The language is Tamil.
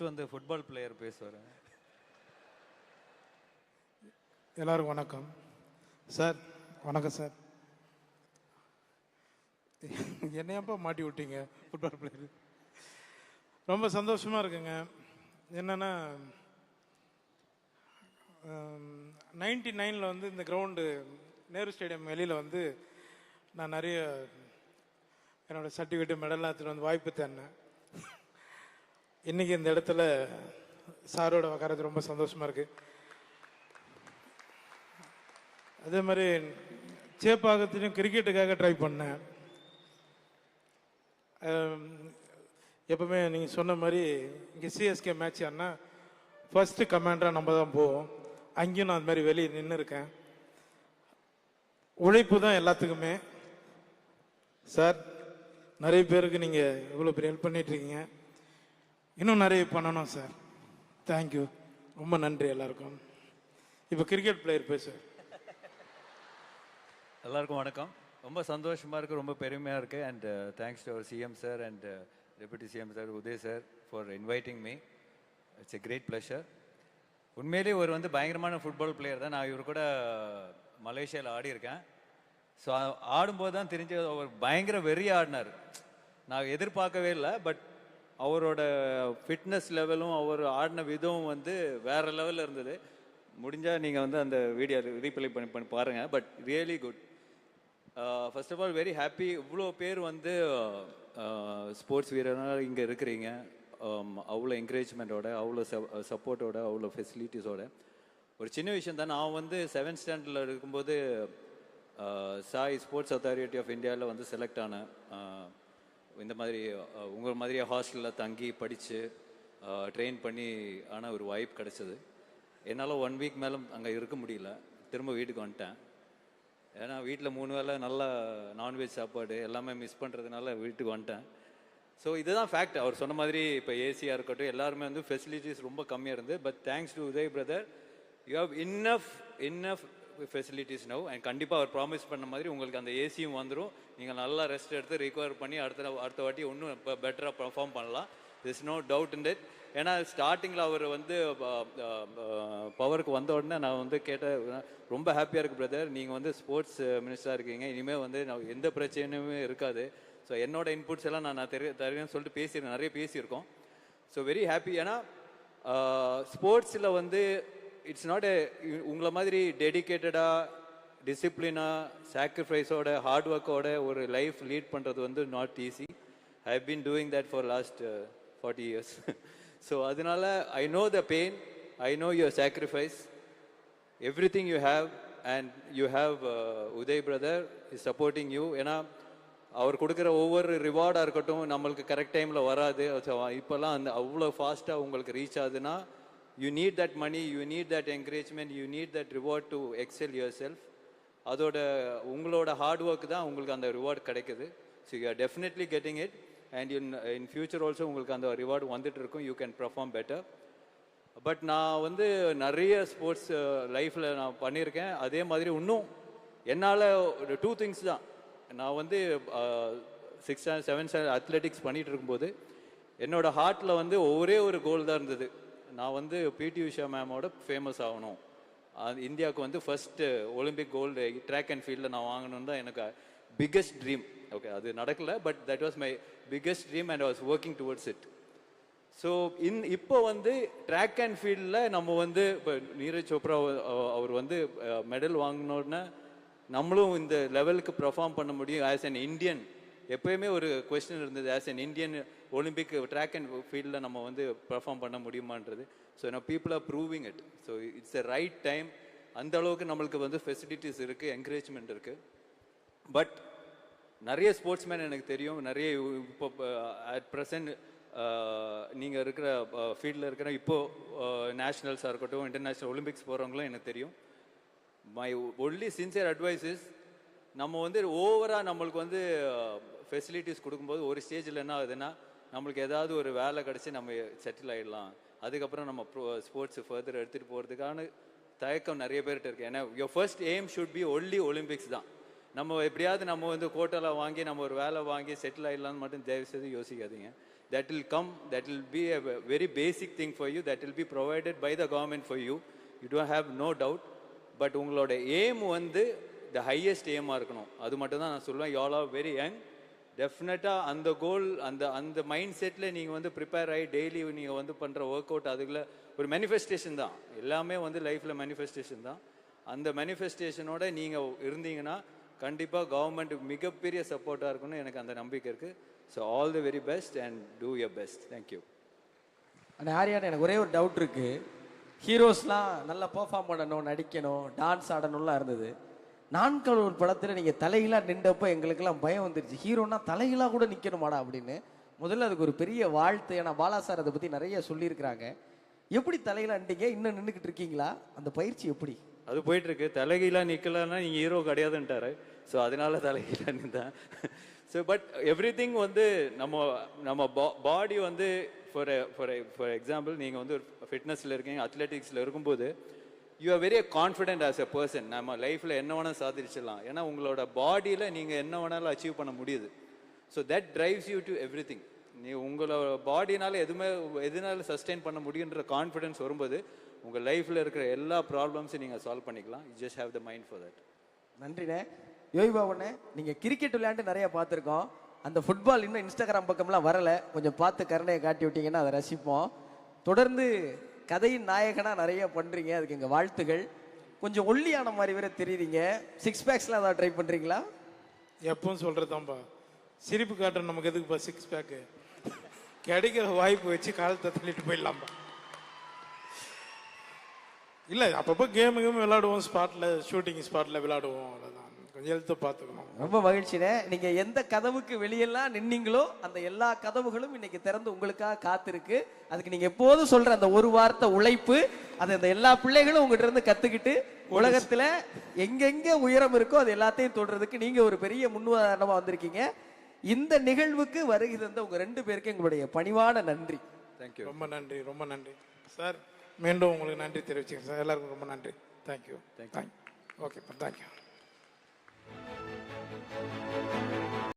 ஃபர்ஸ்ட் வந்து ஃபுட்பால் பிளேயர் பேசுவார். எல்லாரும் வணக்கம். சார் வணக்கம் சார். என்னையப்பா மாட்டி விட்டீங்க ஃபுட்பால் பிளேயர் ரொம்ப சந்தோஷமாக இருக்குங்க. என்னென்னா நைன்டி நைனில் வந்து இந்த கிரவுண்டு நேரு ஸ்டேடியம் வெளியில் வந்து நான் நிறைய என்னோடய சர்டிஃபிகேட்டு மெடல் எடுத்துகிட்டு வந்து வாய்ப்பு தேடினேன் இன்றைக்கி இந்த இடத்துல சாரோட உக்காரது ரொம்ப சந்தோஷமாக இருக்குது அதே மாதிரி சேப்பாகத்திலையும் கிரிக்கெட்டுக்காக ட்ரை பண்ணேன். எப்பவுமே நீங்கள் சொன்ன மாதிரி இங்கே சிஎஸ்கே மேட்ச் ஆனா ஃபஸ்ட்டு கமாண்டராக நம்ம தான் போவோம். அங்கேயும் நான் அது மாதிரி வெளியே நின்று இருக்கேன். உழைப்பு தான் எல்லாத்துக்குமே. சார் நிறைய பேருக்கு நீங்கள் இவ்வளோ பெரிய ஹெல்ப் பண்ணிகிட்ருக்கீங்க இன்னும் நிறைய பண்ணணும் சார் தேங்க்யூ ரொம்ப நன்றி எல்லாருக்கும். இப்போ கிரிக்கெட் பிளேயர் பேசு எல்லாருக்கும் வணக்கம். ரொம்ப சந்தோஷமாக இருக்குது ரொம்ப பெருமையாக இருக்குது and thanks to our CM sir and deputy CM sir Uday sir for inviting me it's a great pleasure உண்மையிலேயே ஒரு வந்து பயங்கரமான ஃபுட்பால் பிளேயர் தான். நான் இவர் கூட மலேசியாவில் ஆடி இருக்கேன் ஸோ ஆடும்போது தான் தெரிஞ்சு அவர் பயங்கர வெறி ஆடினார். நான் எதிர்பார்க்கவே இல்லை பட் அவரோட ஃபிட்னஸ் லெவலும் அவர் ஆடின விதமும் வந்து வேற லெவலில் இருந்தது. முடிஞ்சால் நீங்கள் வந்து அந்த வீடியோ ரீப்ளை பண்ணி பண்ணி பாருங்கள் but really good first of all very happy இவ்வளோ பேர் வந்து uh, ஸ்போர்ட்ஸ் வீரர்கள் இங்கே இருக்கிறீங்க. அவ்வளோ என்கரேஜ்மெண்ட்டோட அவ்வளோ சப்போர்ட்டோட அவ்வளோ ஃபெசிலிட்டிஸோட ஒரு சின்ன விஷயம் தான் நான் வந்து செவன்த் ஸ்டாண்டர்டில் இருக்கும்போது uh, SAI sports authority of இந்தியாவில் வந்து செலக்ட் ஆனேன். Uh, இந்த மாதிரி உங்கள் மாதிரியே ஹாஸ்டலில் தங்கி படித்து ட்ரெயின் பண்ணி ஆனால் ஒரு வாய்ப்பு கிடச்சிது. என்னால் ஒன் வீக் மேலே அங்கே இருக்க முடியல. திரும்ப வீட்டுக்கு வந்துட்டேன். ஏன்னா வீட்டில் மூணு வேளை நல்லா நான்வெஜ் சாப்பாடு எல்லாமே மிஸ் பண்ணுறதுனால வீட்டுக்கு வந்துட்டேன். ஸோ இதுதான் ஃபேக்ட் அவர் சொன்ன மாதிரி இப்போ ஏசியாக இருக்கட்டும் எல்லாருமே வந்து ஃபெசிலிட்டிஸ் ரொம்ப கம்மியாக இருந்து but thanks to Uday brother you have enough enough facilities no and கண்டிப்பாக அவர் ப்ராமிஸ் பண்ண மாதிரி உங்களுக்கு அந்த ஏசியும் வந்துடும் நீங்கள் நல்லா ரெஸ்ட் எடுத்து ரிகவர் பண்ணி அடுத்த அடுத்த வாட்டி இன்னும் இப்போ பெட்டராக பர்ஃபார்ம் பண்ணலாம். This no doubt in it ஏன்னா ஸ்டார்டிங்கில் அவர் வந்து பவருக்கு வந்த உடனே நான் வந்து கேட்டேன் ரொம்ப ஹாப்பியாக இருக்கு பிரதர் நீங்கள் வந்து ஸ்போர்ட்ஸ் மினிஸ்டராக இருக்கீங்க. இனிமேல் வந்து நான் எந்த பிரச்சனையுமே இருக்காது. ஸோ என்னோட இன்புட்ஸ் எல்லாம் நான் நான் தெரிய தருவேன்னு சொல்லிட்டு பேசியிருக்கேன் நிறைய பேசியிருக்கோம். ஸோ வெரி ஹாப்பி ஏன்னா ஸ்போர்ட்ஸில் வந்து இட்ஸ் நாட் எ உங்களை மாதிரி டெடிக்கேட்டடாக டிசிப்ளினாக சாக்ரிஃபைஸோட ஹார்ட் ஒர்க்கோட ஒரு லைஃப் லீட் பண்ணுறது வந்து not easy I have been doing that for last forty years so அதனால I know the pain I know your sacrifice everything you have and you have Uday brother is supporting you ஏன்னா அவர் கொடுக்குற ஒவ்வொரு ரிவார்டாக இருக்கட்டும் நம்மளுக்கு கரெக்ட் டைமில் வராது. இப்போல்லாம் அந்த அவ்வளோ ஃபாஸ்ட்டாக உங்களுக்கு ரீச் ஆகுதுன்னா you need that money you need that encouragement you need that reward to excel yourself அதோட உங்களோட ஹார்ட் ஒர்க் தான் உங்களுக்கு அந்த ரிவார்டு கிடைக்குது. So you are definitely getting it and in in future also உங்களுக்கு அந்த ரிவார்டு வந்துட்டு இருக்கும் you can perform better but நான் வந்து நிறைய ஸ்போர்ட்ஸ் uh, லைஃப்பில் நான் பண்ணியிருக்கேன். அதே மாதிரி இன்னும் என்னால் ஒரு டூ திங்ஸ் தான். நான் வந்து uh, six standard seven athletics பண்ணிகிட்டு இருக்கும்போது என்னோடய ஹார்ட்டில் வந்து ஒரே ஒரு கோல் தான் இருந்தது. நான் வந்து பிடி உஷா மேமோட ஃபேமஸ் ஆகணும். அது இந்தியாவுக்கு வந்து first Olympic gold track and ஃபீல்டில் நான் வாங்கணும்னு தான் எனக்கு பிக்கஸ்ட் ட்ரீம் ஓகே அது நடக்கல but that was my biggest dream and was working towards it so in இப்போ வந்து ட்ராக் அண்ட் ஃபீல்டில் நம்ம வந்து இப்போ நீரஜ் சோப்ரா அவர் வந்து மெடல் வாங்கினோடனே நம்மளும் இந்த லெவலுக்கு பெர்ஃபார்ம் பண்ண முடியும் ஆஸ் அன் இந்தியன் எப்பயுமே ஒரு கொஸ்டின் இருந்தது. As an Indian Olympic track and ஃபீல்டில் நம்ம வந்து பெர்ஃபார்ம் பண்ண முடியுமான்றது. ஸோ நான் people are proving it so it's a right time அந்த அளவுக்கு நம்மளுக்கு வந்து ஃபெசிலிட்டிஸ் இருக்குது என்கரேஜ்மெண்ட் இருக்குது பட் நிறைய ஸ்போர்ட்ஸ்மேன் எனக்கு தெரியும். நிறைய இப்போ அட் ப்ரெசன்ட் நீங்கள் இருக்கிற ஃபீல்டில் இருக்கிற இப்போது நேஷ்னல்ஸாக இருக்கட்டும் இன்டர்நேஷ்னல் ஒலிம்பிக்ஸ் போகிறவங்களும் எனக்கு தெரியும். My only sincere advice is நம்ம வந்து ஓவராக நம்மளுக்கு வந்து ஃபெசிலிட்டிஸ் கொடுக்கும்போது ஒரு ஸ்டேஜில் என்ன ஆகுதுன்னா நம்மளுக்கு ஏதாவது ஒரு வேலை கிடச்சி நம்ம செட்டில் ஆகிடலாம் அதுக்கப்புறம் நம்ம ஸ்போர்ட்ஸ் ஃபர்தர் எடுத்துகிட்டு போகிறதுக்கான தயக்கம் நிறைய பேர்கிட்ட இருக்குது ஏன்னா your first aim should be only Olympics தான். நம்ம எப்படியாவது நம்ம வந்து கோட்டெல்லாம் வாங்கி நம்ம ஒரு வேலை வாங்கி செட்டில் ஆகிடலாம்னு மட்டும் தயவு செய்து யோசிக்காதீங்க. That will come that will be a very basic thing for you that will be provided by the government for you you don't have no doubt but உங்களோட எய்ம் வந்து த ஹையஸ்ட் எய்மாக இருக்கணும். அது மட்டும் தான் நான் சொல்லுவேன். Y'all ஆர் வெரி யங் டெஃபினட்டாக அந்த கோல் அந்த அந்த மைண்ட் செட்டில் நீங்கள் வந்து ப்ரிப்பேர் ஆகி டெய்லி நீங்கள் வந்து பண்ணுற ஒர்க் அவுட் அதுக்குள்ள ஒரு மேனிஃபெஸ்டேஷன் தான். எல்லாமே வந்து லைஃப்பில் மேனிஃபெஸ்டேஷன் தான். அந்த மேனிஃபெஸ்டேஷனோட நீங்கள் இருந்தீங்கன்னா கண்டிப்பாக கவர்மெண்ட் மிகப்பெரிய சப்போர்ட்டாக இருக்குன்னு எனக்கு அந்த நம்பிக்கை இருக்குது so all the very best and do your best thank you ஆனால் ஹாரியான எனக்கு ஒரே ஒரு டவுட் இருக்குது ஹீரோஸ்லாம் நல்லா பர்ஃபார்ம் பண்ணணும் நடிக்கணும் டான்ஸ் ஆடணும்லாம் இருந்தது. நான்கள் ஒரு படத்தில் நீங்கள் தலைகளாக நின்றப்போ எங்களுக்கெல்லாம் பயம் வந்துருச்சு. ஹீரோனா தலைகளாக கூட நிற்கணுமாடா அப்படின்னு. முதல்ல அதுக்கு ஒரு பெரிய வாழ்த்து ஏன்னா பாலா சார் அதை பற்றி நிறைய சொல்லியிருக்கிறாங்க. எப்படி தலைகளாக நின்றீங்க? இன்னும் நின்றுக்கிட்டு இருக்கீங்களா? அந்த பயிற்சி எப்படி? அது போயிட்டுருக்கு. தலைகீழாக நிற்கலன்னா நீங்கள் ஹீரோ கிடையாதுன்ட்டாரு. ஸோ அதனால தலைகீழா நின்றேன் ஸோ பட் எவ்ரி திங் வந்து நம்ம நம்ம பாடி வந்து ஃபார் ஃபார் ஃபார் எக்ஸாம்பிள் நீங்கள் வந்து ஒரு ஃபிட்னஸில் இருக்கீங்க அத்லெட்டிக்ஸில் இருக்கும்போது you are very confident as a person நம்ம லைஃப்பில் என்ன வேணால் சாதிச்சிடலாம். ஏன்னா உங்களோட பாடியில் நீங்கள் என்ன வேணாலும் அச்சீவ் பண்ண முடியுது. So that drives you to everything நீ உங்களோட பாடினால எதுவுமே எதுனால சஸ்டெயின் பண்ண முடியுன்ற கான்ஃபிடென்ஸ் வரும்போது உங்கள் லைஃப்பில் இருக்கிற எல்லா ப்ராப்ளம்ஸையும் நீங்கள் சால்வ் பண்ணிக்கலாம். You just have the mind for that நன்றிண்ணே. Yogi பாபுண்ணே நீங்கள் கிரிக்கெட் விளையாண்டு நிறைய பார்த்துருக்கோம். அந்த ஃபுட்பால் இன்னும் இன்ஸ்டாகிராம் பக்கம்லாம் வரல. கொஞ்சம் பார்த்து கருணையை காட்டி விட்டீங்கன்னா அதை ரசிப்போம். தொடர்ந்து கதையின் நாயகனாக நிறைய பண்ணுறீங்க அதுக்கு எங்கள் வாழ்த்துகள். கொஞ்சம் ஒல்லியான மாதிரி வேற தெரியுறீங்க சிக்ஸ் பேக்ஸ்லாம் ஏதாவது ட்ரை பண்ணுறீங்களா எப்பவும் சொல்கிறதாம்பா சிரிப்பு காட்டுற நமக்கு எதுக்குப்பா சிக்ஸ் பேக்கு கிடைக்கிற வாய்ப்பு வச்சு காலத்தை தள்ளிட்டு போயிடலாம்ப்பா இல்லை அப்பப்போ கேமு கேம் விளாடுவோம் ஸ்பாட்டில் ஷூட்டிங் ஸ்பாட்டில் விளாடுவோம் அவ்வளோதான் கொஞ்சம் பார்த்துக்கணும். ரொம்ப மகிழ்ச்சிண்ணே. நீங்க எந்த கதவுக்கு வெளியெல்லாம் நின்னீங்களோ அந்த எல்லா கதவுகளும் இன்னைக்கு திறந்து உங்களுக்காக காத்திருக்கு. அதுக்கு நீங்க எப்போதும் சொல்ற அந்த ஒரு வார்த்தை உழைப்பு அதை அந்த எல்லா பிள்ளைகளும் உங்ககிட்ட இருந்து கத்துக்கிட்டு உலகத்துல எங்கெங்க உயரம் இருக்கோ அது எல்லாத்தையும் தொடுறதுக்கு நீங்க ஒரு பெரிய முன்னுதாரணமா வந்திருக்கீங்க. இந்த நிகழ்வுக்கு வருகை தந்த உங்க ரெண்டு பேருக்கு எங்களுடைய பணிவான நன்றி. தேங்க்யூ ரொம்ப நன்றி ரொம்ப நன்றி. சார் மீண்டும் உங்களுக்கு நன்றி தெரிவிச்சுக்கிறேன். சார் எல்லாருக்கும் ரொம்ப நன்றி. தேங்க்யூ தேங்க்யூ ஓகேப்பா தேங்க்யூ thank you